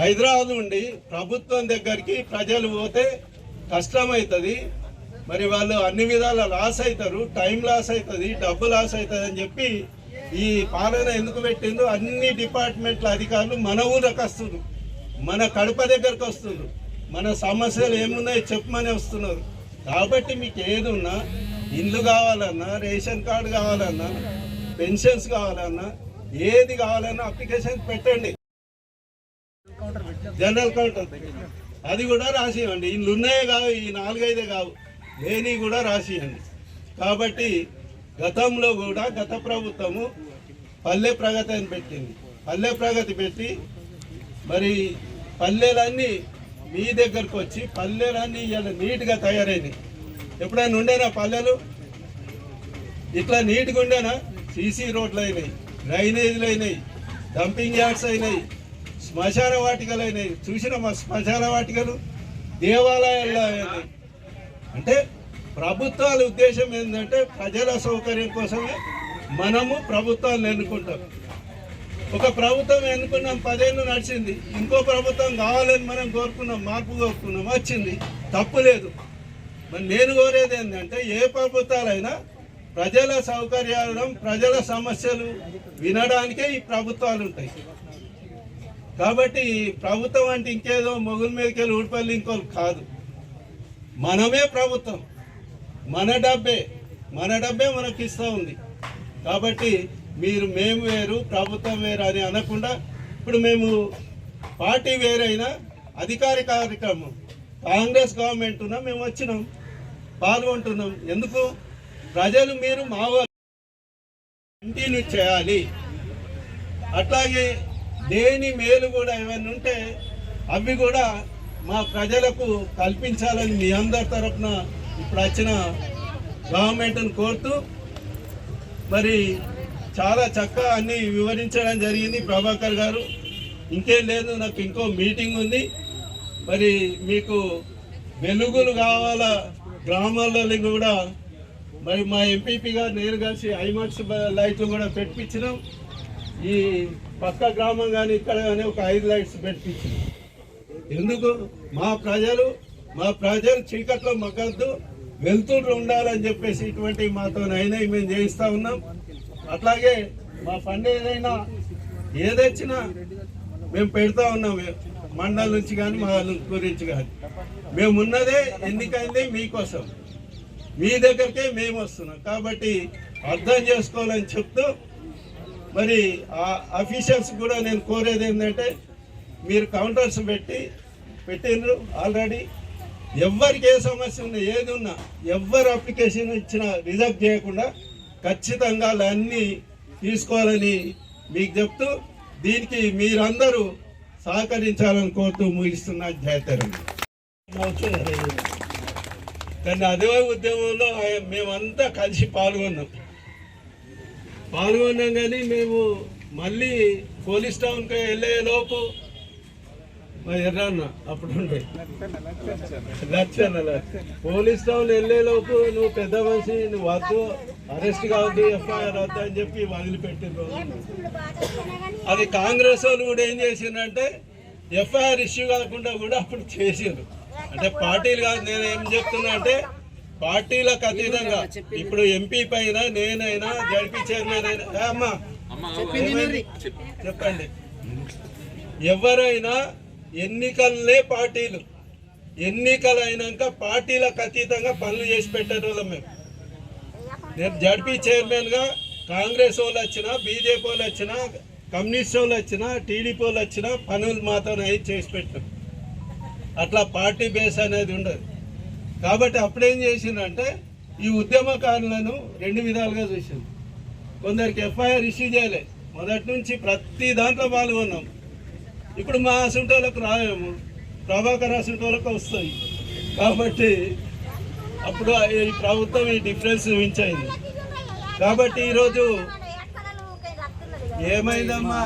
హైదరాబాద్ నుండి ప్రభుత్వం దగ్గరికి ప్రజలు పోతే కష్టమవుతుంది. మరి వాళ్ళు అన్ని విధాల లాస్ అవుతారు టైం లాస్ అవుతుంది డబ్బు లాస్ అవుతుంది అని చెప్పి ఈ పాలన ఎందుకు పెట్టిందో అన్ని డిపార్ట్మెంట్ల అధికారులు మన ఊరికి వస్తున్నారు. మన కడప దగ్గరకు వస్తున్నారు. మన సమస్యలు ఏమున్నాయో చెప్పమని వస్తున్నారు. కాబట్టి మీకు ఏదున్నా ఇల్లు కావాలన్నా రేషన్ కార్డు కావాలన్నా పెన్షన్స్ కావాలన్నా ఏది కావాలన్నా అప్లికేషన్ పెట్టండి. General counter. అది కూడా రాసివ్వండి ఇల్లు ఉన్నాయే కావు ఈ నాలుగైదే కావు. లేని కూడా రాసియండి. కాబట్టి గతంలో కూడా గత ప్రభుత్వము పల్లె ప్రగతి అని పెట్టింది. పల్లె ప్రగతి పెట్టి మరి పల్లెలన్నీ మీ దగ్గరకు వచ్చి పల్లెలన్నీ ఇలా నీట్గా తయారైనాయి. ఎప్పుడైనా ఉండేనా పల్లెలు? ఇట్లా నీట్గా ఉండేనా సీసీ రోడ్లు అయినాయి డ్రైనేజీలు అయినాయి డంపింగ్ యార్డ్స్ అయినాయి. శ్మశాన వాటికలు అయినాయి. చూసిన మా శ్మశాన వాటికలు? దేవాలయాల్లో అయినాయి. అంటే ప్రభుత్వాల ఉద్దేశం ఏంటంటే ప్రజల సౌకర్యం కోసమే మనము ప్రభుత్వాన్ని ఎన్నుకుంటాం. ఒక ప్రభుత్వం ఎన్నుకున్నాం పదేళ్ళు నడిచింది. ఇంకో ప్రభుత్వం కావాలని మనం కోరుకున్నాం మార్పు కోరుకున్నాం వచ్చింది. తప్పు లేదు. మరి నేను కోరేది ఏంటంటే ఏ ప్రభుత్వాలైనా ప్రజల సౌకర్యాలను ప్రజల సమస్యలు వినడానికే ఈ ప్రభుత్వాలు ఉంటాయి. కాబట్టి ప్రభుత్వం అంటే ఇంకేదో మొగుల మీదకి వెళ్ళి ఊడిపల్లి ఇంకోళ్ళు కాదు. మనమే ప్రభుత్వం. మన డబ్బే. మన డబ్బే మనకి ఇస్తూ ఉంది. కాబట్టి మీరు మేము వేరు ప్రభుత్వం వేరు అని అనకుండా ఇప్పుడు మేము పార్టీ వేరైనా అధికార కార్యక్రమం. కాంగ్రెస్ గవర్నమెంట్ ఉన్నా మేము వచ్చినాం. పాల్గొంటున్నాం. ఎందుకు? ప్రజలు మీరు మా కంటిన్యూ చేయాలి. అట్లాగే దేని మేలు కూడా ఏమైనా ఉంటే అవి కూడా మా ప్రజలకు కల్పించాలని మీ అందరి తరఫున ఇప్పుడు వచ్చిన గవర్నమెంట్ని కోరుతూ మరి చాలా చక్కగా అన్ని వివరించడం జరిగింది ప్రభాకర్ గారు. ఇంకేం లేదు నాకు ఇంకో మీటింగ్ ఉంది. మరి మీకు వెలుగులు కావాలా గ్రామాలలో కూడా మరి మా ఎంపీపీ గారు నేను కలిసి ఐమాక్స్ లైట్లు కూడా పెట్టించినాం. ఈ పక్క గ్రామం కానీ ఇక్కడ కానీ ఒక ఐదు లైట్స్ పెట్టించినాం ఎందుకు? మా ప్రజలు మా ప్రజలు చీకట్లో మగ్గద్దు వెళ్తుండ్రు ఉండాలని చెప్పేసి ఇటువంటి మాతో అయినా మేము చేయిస్తూ ఉన్నాం. అట్లాగే మా ఫండ్ ఏదైనా ఏదొచ్చినా మేము పెడతా ఉన్నాం. మండల నుంచి కానీ మా గురించి కానీ మేము ఉన్నదే ఎన్నికైంది మీకోసం. మీ దగ్గరికే మేము వస్తున్నాం. కాబట్టి అర్థం చేసుకోవాలని చెప్తూ మరి ఆ అఫీషియల్స్ కూడా నేను కోరేది ఏంటంటే మీరు కౌంటర్స్ పెట్టి పెట్టిండ్రు ఆల్రెడీ ఎవరికి ఏ సమస్య ఉన్నా ఏది ఉన్నా ఎవరు అప్లికేషన్ ఇచ్చినా రిజెక్ట్ చేయకుండా ఖచ్చితంగా అన్నీ తీసుకోవాలని మీకు చెప్తూ దీనికి మీరందరూ సహకరించాలని కోరుతూ ముగిస్తున్న. జయతరం కానీ అదే ఉద్యమంలో మేమంతా కలిసి పాల్గొన్నాం. పాల్గొన్నాం కానీ మేము మళ్ళీ పోలీస్ టౌన్కి వెళ్ళే లోపు మా ఎర్రన్న అప్పుడు లచ్చన్న పోలీస్ టౌన్ వెళ్ళే లోపు నువ్వు పెద్ద మనిషి నువ్వు వద్దు అరెస్ట్ కావద్దు ఎఫ్ఐఆర్ వద్దు అని చెప్పి వదిలిపెట్టిండ్రు అది కాంగ్రెస్ వాళ్ళు కూడా ఏం చేసిందంటే ఎఫ్ఐఆర్ ఇష్యూ కాకుండా కూడా అప్పుడు చేసిండ్రు. అంటే పార్టీలు కాదు నేను ఏం చెప్తున్నా అంటే పార్టీలకు అతీతంగా. ఇప్పుడు ఎంపీ పైన నేనైనా జడ్పీ చైర్మన్ అయినా అమ్మా? చెప్పండి. ఎవరైనా ఎన్నికలనే పార్టీలు. ఎన్నికలు అయినాక పార్టీలకు అతీతంగా పనులు చేసి పెట్టేటోళ్ళం మేము. నేను జడ్పీ చైర్మన్గా కాంగ్రెస్ వాళ్ళు వచ్చినా బీజేపీ వాళ్ళు వచ్చినా కమ్యూనిస్ట్ వాళ్ళు వచ్చినా టీడీపీ వాళ్ళు వచ్చినా పనులు మాత్రం అయి చేసి పెట్టాం. అట్లా పార్టీ బేస్ అనేది ఉండదు. కాబట్టి అప్పుడేం చేసిందంటే ఈ ఉద్యమకారులను రెండు విధాలుగా చూసింది కొందరికి ఎఫ్ఐఆర్ ఇష్యూ చేయలే. మొదటి నుంచి ప్రతి దాంట్లో పాల్గొన్నాం. ఇప్పుడు మా అసంటోళ్ళకు రాయము ప్రభాకర్ అసంటోళ్ళకు వస్తాయి. కాబట్టి అప్పుడు ఈ ప్రభుత్వం ఈ డిఫరెన్స్ చూపించింది. కాబట్టి ఈరోజు ఏమైందమ్మా?